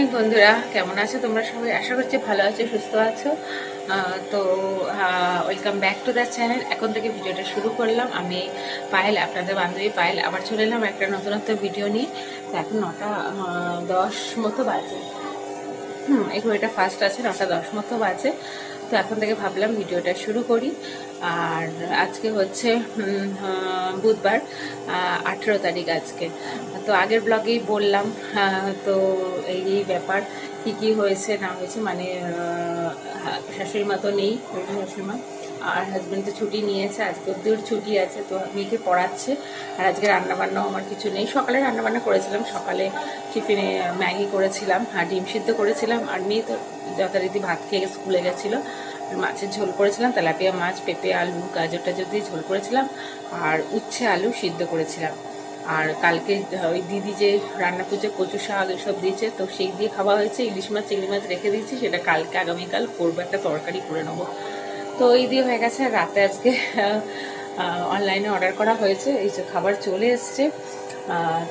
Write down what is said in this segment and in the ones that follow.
Morning বন্ধুরা, কেমন আছো? তোমরা সবাই আশা করছি ভালো আছো, সুস্থ আছো। তো welcome back to the channel এখন থেকে ভিডিওটা শুরু করলাম। আমি পায়েল, আপনাদের বান্ধবী পায়েল। আবার চলে এলাম একটা নতুনত্ব ভিডিও নিয়ে। তো এখন নটা দশ মতো বাজে। হুম এই ঘড়িটা ফার্স্ট আছে, নটা দশ মতো বাজে। তো এখন থেকে ভাবলাম ভিডিওটা শুরু করি। আর আজকে হচ্ছে বুধবার আঠেরো তারিখ আজকে। তো আগের ব্লগেই বললাম তো এই এই ব্যাপার, কী কী হয়েছে, না হয়েছে মানে শাশুড়ি মা তো নেই শাশুড়ি মা, আর হাজব্যান্ড তো ছুটি নিয়েছে, আজকে অব্দির ছুটি আছে, তো মেয়েকে পড়াচ্ছে, আর আজকে রান্নাবান্নাও আমার কিছু নেই। সকালে রান্নাবান্না করেছিলাম, সকালে টিফিনে ম্যাগি করেছিলাম, আর ডিম সিদ্ধ করেছিলাম, আর মেয়ে তো যথারীতি ভাত খেয়ে স্কুলে গেছিল। মাছের ঝোল করেছিলাম, তেলাপিয়া মাছ, পেঁপে, আলু, গাজর টাজর দিয়ে ঝোল করেছিলাম আর উচ্ছে আলু সিদ্ধ করেছিলাম। আর কালকে ওই দিদি যে রান্না পুজো কচু শাক এসব দিয়েছে, তো সেই দিয়ে খাওয়া হয়েছে, ইলিশ মাছ, চিংড়ি মাছ রেখে দিয়েছি, সেটা কালকে, আগামীকাল করব, একটা তরকারি করে নেব। তো এই দিয়ে হয়ে গেছে, রাতে আজকে অনলাইনে অর্ডার করা হয়েছে, এই যে খাবার চলে এসছে।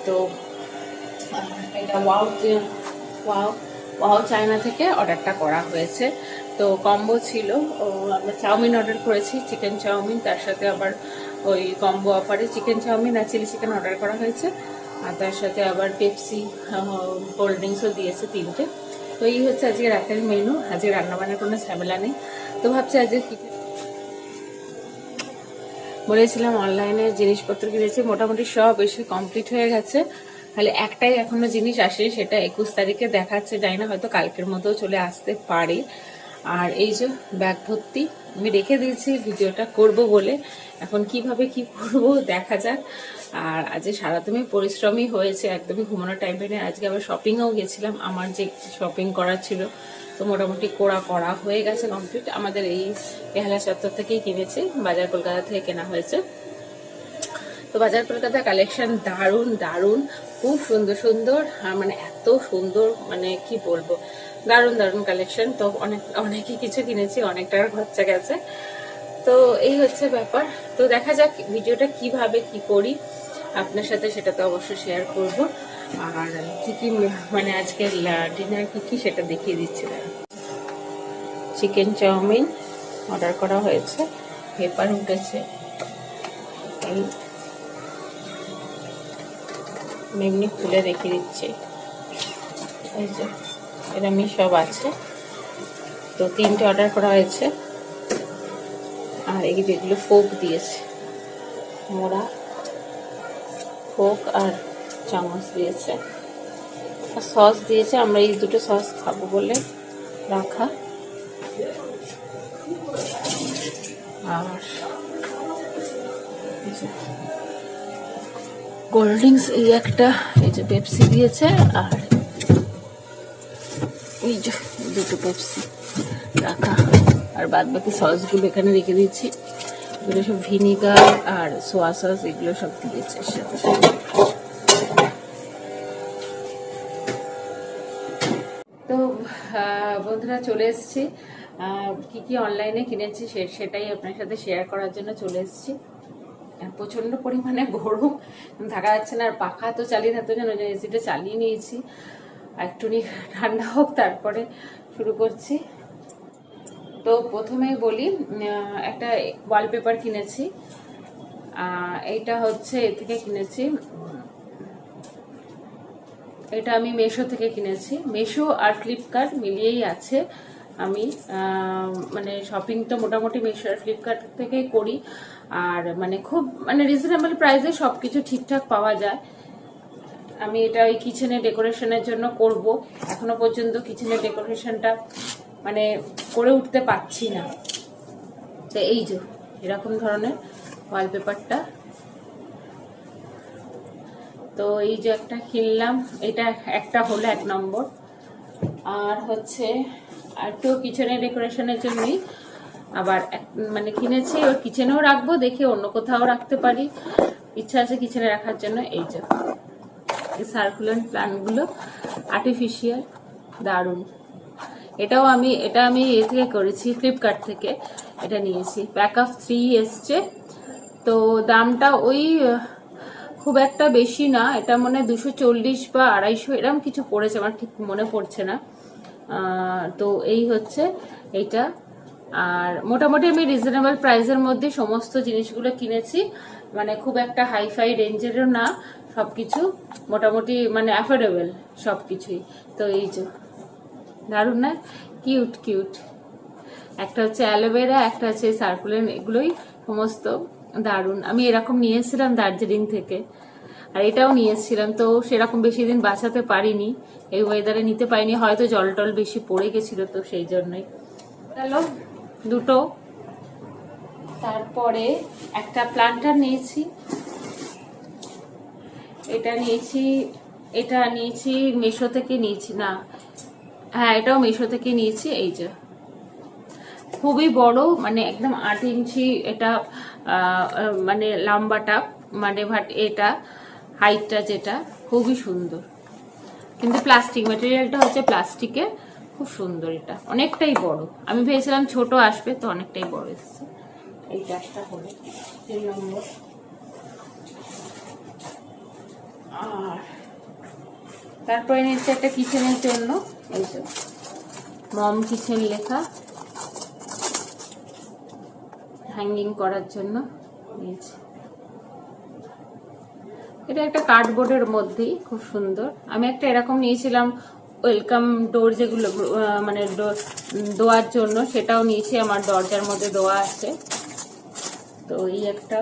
তো এটা ওয়াও ওয়াও ওয়াও চায়না থেকে অর্ডারটা করা হয়েছে। তো কম্বো ছিল। ও, আমরা চাউমিন অর্ডার করেছি চিকেন চাউমিন, তার সাথে আবার ওই কম্বো অফারে চিকেন চাউমিন আর চিলি চিকেন অর্ডার করা হয়েছে। আর তার সাথে আবার পেপসি কোল্ড ড্রিঙ্কসও দিয়েছে তিনটে। তো এই হচ্ছে আজকে রাতের মেনু আজকে রান্নাবান্নার কোনো ঝামেলা নেই। তো ভাবছি আজকে বলেছিলাম অনলাইনে জিনিসপত্র কিনেছি। মোটামুটি সব এসে কমপ্লিট হয়ে গেছে। খালি একটাই এখনও জিনিস আসে, সেটা একুশ তারিখে দেখাচ্ছে। জানি না, হয়তো কালকের মধ্যেও চলে আসতে পারে। আর এই যে ব্যাগ ভর্তি, আমি রেখে দিয়েছি, ভিডিওটা করব বলে। এখন কীভাবে কি করব দেখা যাক। আর আজকে সারাদিনই পরিশ্রমই হয়েছে, একদমই ঘুমানোর টাইম পেনে আজকে আবার শপিংও গেছিলাম, আমার যে শপিং করার ছিল, তো মোটামুটি কোড়া করা হয়ে গেছে কমপ্লিট আমাদের এই বেহালা চত্বর থেকেই কিনেছি, বাজার কলকাতা থেকে কেনা হয়েছে। তো বাজার কলকাতা কালেকশন দারুণ দারুণ, খুব সুন্দর সুন্দর। মানে এত সুন্দর মানে কি বলব? দারুণ দারুণ কালেকশন তো অনেক, অনেকই কিছু কিনেছি অনেক টাকা খরচা গেছে। তো এই হচ্ছে ব্যাপার। তো দেখা যাক ভিডিওটা কীভাবে কি করি। আপনার সাথে সেটা তো অবশ্যই শেয়ার করব। আর কি কি মানে আজকে ডিনার কি কি সেটা দেখিয়ে দিচ্ছি চিকেন চাউমিন অর্ডার করা হয়েছে। পেপার উঠেছে। এই এমনি খুলে রেখে দিচ্ছি। এই যে। এরমই সব আছে। তো তিনটে অর্ডার করা হয়েছে। আর এই যেগুলো ফোক দিয়েছে। মোড়া, ফোক আর চামচ দিয়েছে। আর সস দিয়েছে, আমরা এই দুটো সস খাব বলে রাখা। আর কোল্ড ড্রিঙ্কস এই একটা, এই যে পেপসি দিয়েছে। আর এই যে, দুটো পেপসি রাখা। আর বাদ বাকি সসগুলো এখানে রেখে দিয়েছি এগুলো সব ভিনিগার আর সোয়া সস এগুলো সব দিয়েছে সাথে তো বন্ধুরা চলে এসেছি। কি কি অনলাইনে কিনেছি সে- সেটাই আপনার সাথে শেয়ার করার জন্য চলে এসেছি। আর প্রচণ্ড পরিমাণে গরম, থাকা যাচ্ছে না। আর পাখা তো চালিয়ে থাকতে জানো যে এসিটা চালিয়ে নিয়েছি। আর একটুখানি ঠান্ডা হোক, তারপরে শুরু করছি। তো প্রথমেই বলি একটা ওয়ালপেপার কিনেছি। এইটা হচ্ছে এ থেকে কিনেছি। এটা আমি মেশো থেকে কিনেছি। মেশো আর ফ্লিপকার্ট মিলিয়েই আছে। আমি মানে শপিং তো মোটামুটি মেশো আর ফ্লিপকার্ট থেকেই করি। আর মানে খুব মানে রিজনেবল প্রাইসে সব কিছু ঠিকঠাক পাওয়া যায়। আমি এটা ওই কিচেনে ডেকোরেশনের জন্য করব। এখনও পর্যন্ত কিচেনের ডেকোরেশনটা মানে করে উঠতে পারছি না। তো এই যে, এরকম ধরনের ওয়ালপেপারটা তো এই যে একটা কিনলাম, এটা একটা হলো এক নম্বর। আর হচ্ছে, আর একটু কিচেনে ডেকোরেশনের জন্যই আবার মানে কিনেছি, ওর কিচেনেও রাখব, দেখে অন্য কোথাও রাখতে পারি। ইচ্ছা আছে কিচেনে রাখার জন্য, এই যে। সার্কুলেন্ট প্ল্যান্টগুলো আর্টিফিশিয়াল দারুণ। এটাও আমি, এটা আমি এ থেকে করেছি ফ্লিপকার্ট থেকে এটা নিয়েছি। প্যাক অফ থ্রি এসছে। তো দামটা ওই খুব একটা বেশি না, এটা মনে দুশো চল্লিশ বা আড়াইশো এরকম কিছু পড়েছে, আমার ঠিক মনে পড়ছে না। তো এই হচ্ছে এইটা আর মোটামুটি আমি রিজনেবল প্রাইসের মধ্যে সমস্ত জিনিসগুলো কিনেছি। মানে খুব একটা হাইফাই রেঞ্জেরও না সবকিছু মোটামুটি মানে অ্যাফোর্ডেবল সব কিছুই তো এই যে, দারুণ না? কিউট কিউট একটা হচ্ছে অ্যালোভেরা একটা হচ্ছে সার্কুলেন এগুলোই সমস্ত দারুণ। আমি এরকম নিয়ে এসেছিলাম দার্জিলিং থেকে, আর এটাও নিয়ে এসেছিলাম। তো সেরকম বেশি দিন বাঁচাতে পারিনি, এই ওয়েদারে নিতে পারিনি, হয়তো জল টল বেশি পড়ে গেছিল তো সেই জন্যই। গেল দুটো। তারপরে একটা প্লান্টার নিয়েছি এটা নিয়েছি এটা নিয়েছি, মিশো থেকে নিয়েছি, না। হ্যাঁ এটাও মিশো থেকে নিয়েছি, এই যে। খুবই বড় মানে একদম আট ইঞ্চি এটা মানে লম্বাটা মানে ভাট, এটা, হাইটটা যেটা, খুবই সুন্দর। কিন্তু প্লাস্টিক ম্যাটেরিয়ালটা হচ্ছে প্লাস্টিকের খুব সুন্দর এটা, অনেকটাই বড়। আমি ভেবেছিলাম ছোট আসবে, তো অনেকটাই বড় এসছে। এইটা একটা হলো, তিন নম্বর। আর তারপরে নিচ্ছে একটা কিচেনের জন্য। এই যে, মম কিচেন লেখা। হ্যাঙ্গিং করার জন্য নিয়েছি। এটা একটা কার্ডবোর্ডের মধ্যেই, খুব সুন্দর। আমি একটা এরকম নিয়েছিলাম ওয়েলকাম ডোর যেগুলো মানে দোয়ার জন্য, সেটাও নিয়েছি। আমার দরজার মধ্যে দোয়া আছে। তো এই একটা।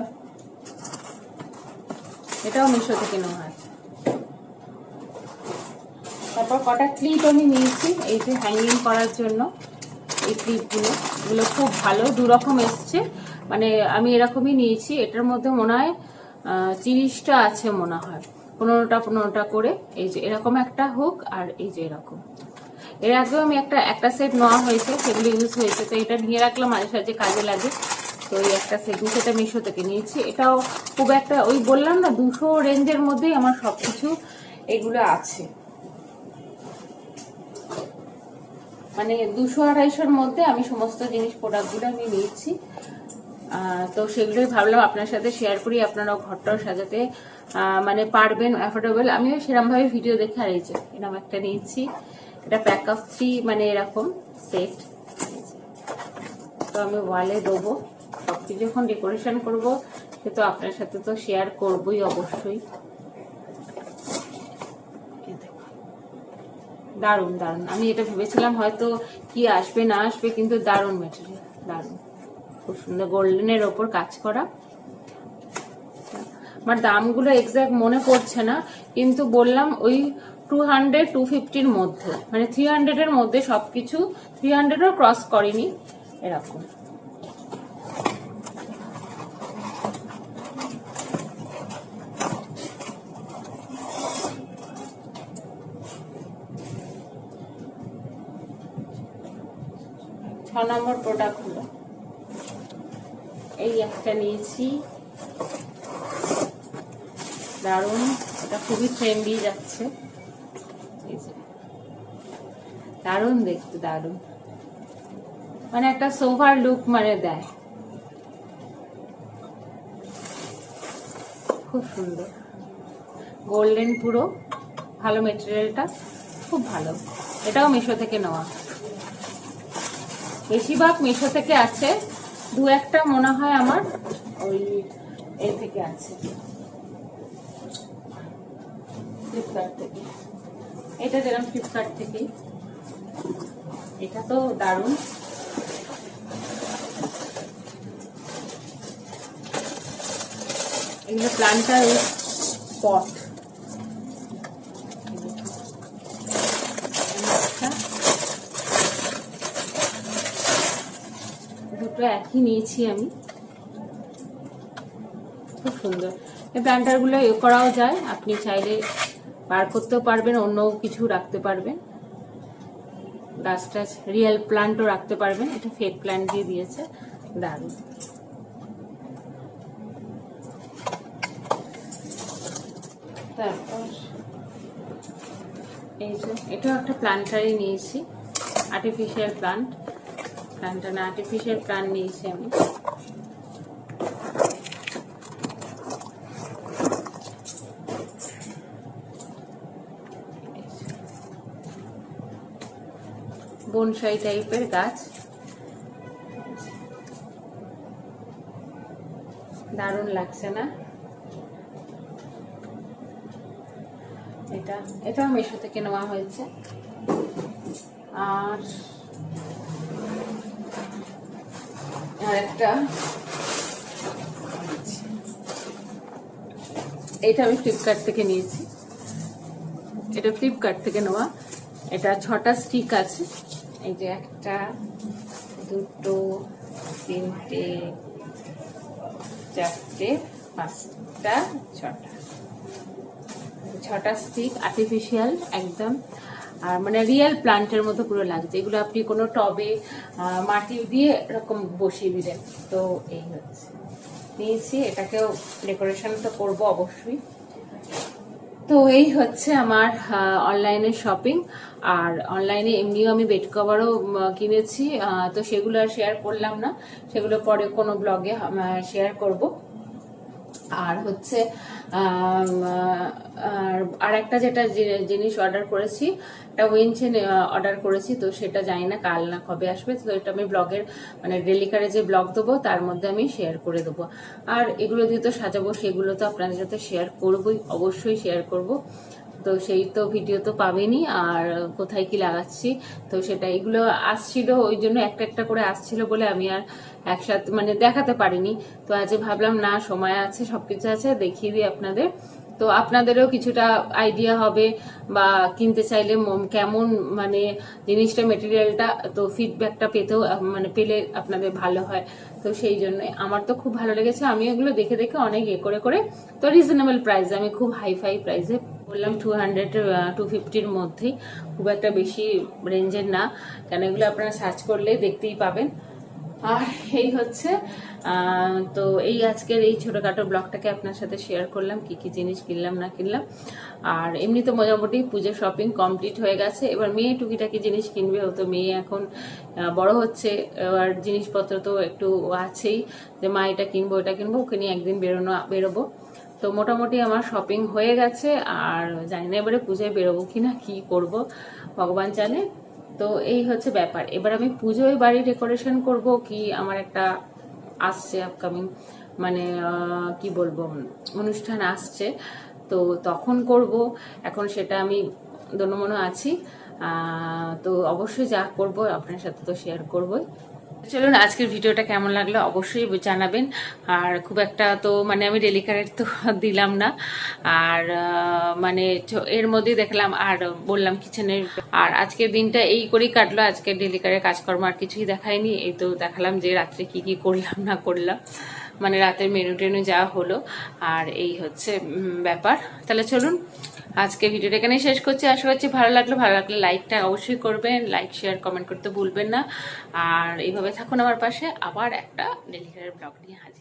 এটাও মিশো থেকে নেওয়া তারপর কটা ক্লিপ আমি নিয়েছি, এই যে হ্যাঙ্গিং করার জন্য এই ক্লিপগুলো এগুলো খুব ভালো দু রকম এসছে। মানে আমি এরকমই নিয়েছি, এটার মধ্যে মনে হয় তিরিশটা আছে মনে হয়। পনেরোটা পনেরোটা করে। এই যে এরকম একটা হুক আর এই যে এরকম। এর আগেও আমি একটা একটা সেট নেওয়া হয়েছে, সেগুলো ইউজ হয়েছে। তো এটা নিয়ে রাখলাম, মাঝে সাঝে কাজে লাগে। তো এই একটা সেট সেটা মিশো থেকে নিয়েছি। এটাও খুব একটা, ওই বললাম না, দুশো রেঞ্জের মধ্যেই আমার সব কিছু এগুলো আছে। মানে দুশো আড়াইশোর মধ্যে আমি সমস্ত জিনিস প্রোডাক্টগুলো আমি নিয়েছি। তো সেগুলোই ভাবলাম আপনার সাথে শেয়ার করি, আপনারাও ঘরটাও সাজাতে মানে পারবেন অ্যাফোর্ডেবল আমিও সেরকমভাবে ভিডিও দেখে এই এরকম একটা নিয়েছি। এটা প্যাক অফ থ্রি মানে এরকম সেট তো আমি ওয়ালে দেবো। সব কিছু যখন ডেকোরেশন করব, সে তো আপনার সাথে তো শেয়ার করবোই অবশ্যই এই দেখো। দারুণ দারুণ। আমি এটা ভেবেছিলাম হয়তো কি আসবে, না আসবে, কিন্তু দারুণ মেটেরিয়াল দারুণ। খুব সুন্দর গোল্ডেনের ওপর কাজ করা। আমার দামগুলো এক্স্যাক্ট মনে পড়ছে না, কিন্তু বললাম ওই টু হান্ড্রেড টু ফিফটির মধ্যে মানে থ্রি হান্ড্রেডের মধ্যে সব কিছু থ্রি হান্ড্রেডও ক্রস করেনি, এরকম। নম্বর প্রোডাক্ট হলো। এই একটা নিয়েছি। দারুণ, এটা খুবই ট্রেন্ডি যাচ্ছে। দারুণ দেখতে, দারুণ। মানে একটা সোফার লুক মানে দেয়। খুব সুন্দর। গোল্ডেন পুরো। ভালো মেটেরিয়ালটা খুব ভালো। এটাও মিশো থেকে নেওয়া। বেশিরভাগ মিশো থেকে আছে। দু একটা মনে হয় আমার ওই এ থেকে আছে। ফ্লিপকার্ট থেকে। এটা দিলাম ফ্লিপকার্ট থেকেই। এটা তো দারুণ। এগুলো প্লান্টার পট দুটো একই নিয়েছি আমি। খুব সুন্দর। এই প্ল্যান্টারগুলো এ করাও যায়, আপনি চাইলে বার করতেও পারবেন অন্য কিছু রাখতে পারবেন। গাছ টাছ রিয়েল প্লান্টও রাখতে পারবেন, এটা ফেক প্ল্যান্ট দিয়ে দিয়েছে, দারুণ। তারপর, এই যে, এটাও একটা প্লান্টারই নিয়েছি আর্টিফিশিয়াল প্লান্ট প্রাণটা না আর্টিফিশিয়াল প্রাণ নিয়েছি আমি। বনসাই টাইপের গাছ। দারুণ লাগছে না? এটা, এটাও মেশো থেকে নেওয়া হয়েছে। আর আর একটা এটা আমি ফ্লিপকার্ট থেকে নিয়েছি। এটা ফ্লিপকার্ট থেকে নেওয়া। এটা ছটা স্টিক আছে। এই যে একটা, দুটো, তিনটে, চারটে, পাঁচটা, ছটা। ছটা স্টিক আর্টিফিশিয়াল একদম আর মানে রিয়েল প্লান্টের মতো পুরো লাগছে। এগুলো আপনি কোনো টবে মাটি দিয়ে এরকম বসিয়ে দিলেন। তো এই হচ্ছে। নিয়েছি, এটাকেও ডেকোরেশন তো করব অবশ্যই। তো এই হচ্ছে আমার অনলাইনে শপিং আর অনলাইনে এমনিও আমি বেড কভারও কিনেছি। তো সেগুলো আর শেয়ার করলাম না। সেগুলো পরে কোনো ব্লগে শেয়ার করব। আর হচ্ছে আর একটা যেটা জিনিস অর্ডার করেছি, একটা উইনচেন অর্ডার করেছি, তো সেটা জানি না কাল না কবে আসবে, তো এটা আমি ব্লগের মানে ডেলিকারে যে ব্লগ দেবো, তার মধ্যে আমি শেয়ার করে দেবো। আর এগুলো দিয়ে তো সাজাবো, সেগুলো তো আপনাদের সাথে শেয়ার করবই, অবশ্যই শেয়ার করব। তো সেই তো ভিডিও তো পাবেনই আর কোথায় কি লাগাচ্ছি? তো সেটা এগুলো আসছিল, ওই জন্য একটা একটা করে আসছিল বলে আমি আর একসাথে মানে দেখাতে পারিনি। তো আজ ভাবলাম, না, সময় আছে, সবকিছু আছে, দেখিয়ে দিই আপনাদের। তো আপনাদেরও কিছুটা আইডিয়া হবে, বা কিনতে চাইলে কেমন মানে জিনিসটা মেটেরিয়ালটা তো ফিডব্যাকটা পেতেও মানে পেলে আপনাদের ভালো হয়। তো সেই জন্য, আমার তো খুব ভালো লেগেছে আমি এগুলো দেখে দেখে অনেক এ করে করে, তো রিজনেবল প্রাইসে আমি খুব হাই ফাই প্রাইসে বললাম টু হান্ড্রেড টু ফিফটির মধ্যেই। খুব একটা বেশি রেঞ্জের না। কেন এগুলো আপনারা সার্চ করলে দেখতেই পাবেন। আর এই হচ্ছে তো এই আজকের এই ছোটোখাটো ব্লগটাকে আপনার সাথে শেয়ার করলাম, কি কি জিনিস কিনলাম, না কিনলাম। আর এমনি তো মোটামুটি পুজো শপিং কমপ্লিট হয়ে গেছে। এবার মেয়ে টুকিটাকি জিনিস কিনবে ও তো মেয়ে এখন বড় হচ্ছে। এবার জিনিসপত্র তো একটু আছেই, যে মা এটা কিনবো এটা কিনবো, ওকে নিয়ে একদিন বেরোনো, বেরোবো। তো মোটামুটি আমার শপিং হয়ে গেছে, আর জানি না এবারে পুজোয় বেরোবো কি না কি করব, ভগবান জানে। তো এই হচ্ছে ব্যাপার। এবার আমি পুজোয় বাড়ি ডেকোরেশন করব কি আমার একটা আসছে আপকামিং মানে কি বলব, অনুষ্ঠান আসছে। তো তখন করব। এখন সেটা আমি দনমনো আছি। তো অবশ্যই যা করব, আপনার সাথে তো শেয়ার করবই। চলুন, আজকের ভিডিওটা কেমন লাগল অবশ্যই জানাবেন। আর খুব একটা তো মানে আমি ডেলিকারের তো দিলাম না। আর মানে এর মধ্যেই দেখলাম, আর বললাম কিচেনের। আর আজকের দিনটা এই করেই কাটলো, আজকে ডেলিকারের কাজকর্ম আর কিছুই দেখায়নি। এই তো দেখালাম যে রাত্রে কি কি করলাম, না করলাম। মানে রাতের মেনু টেনু যা হলো, আর এই হচ্ছে ব্যাপার। তাহলে চলুন, আজকে ভিডিওটা এখানে শেষ করছি। আশা করছি ভালো লাগল। ভালো লাগলে লাইকটা অবশ্যই করবেন। লাইক, শেয়ার, কমেন্ট করতে ভুলবেন না। আর এইভাবে থাকুন আমার পাশে। আবার একটা ডেলিভারি ব্লগ নিয়ে হাজির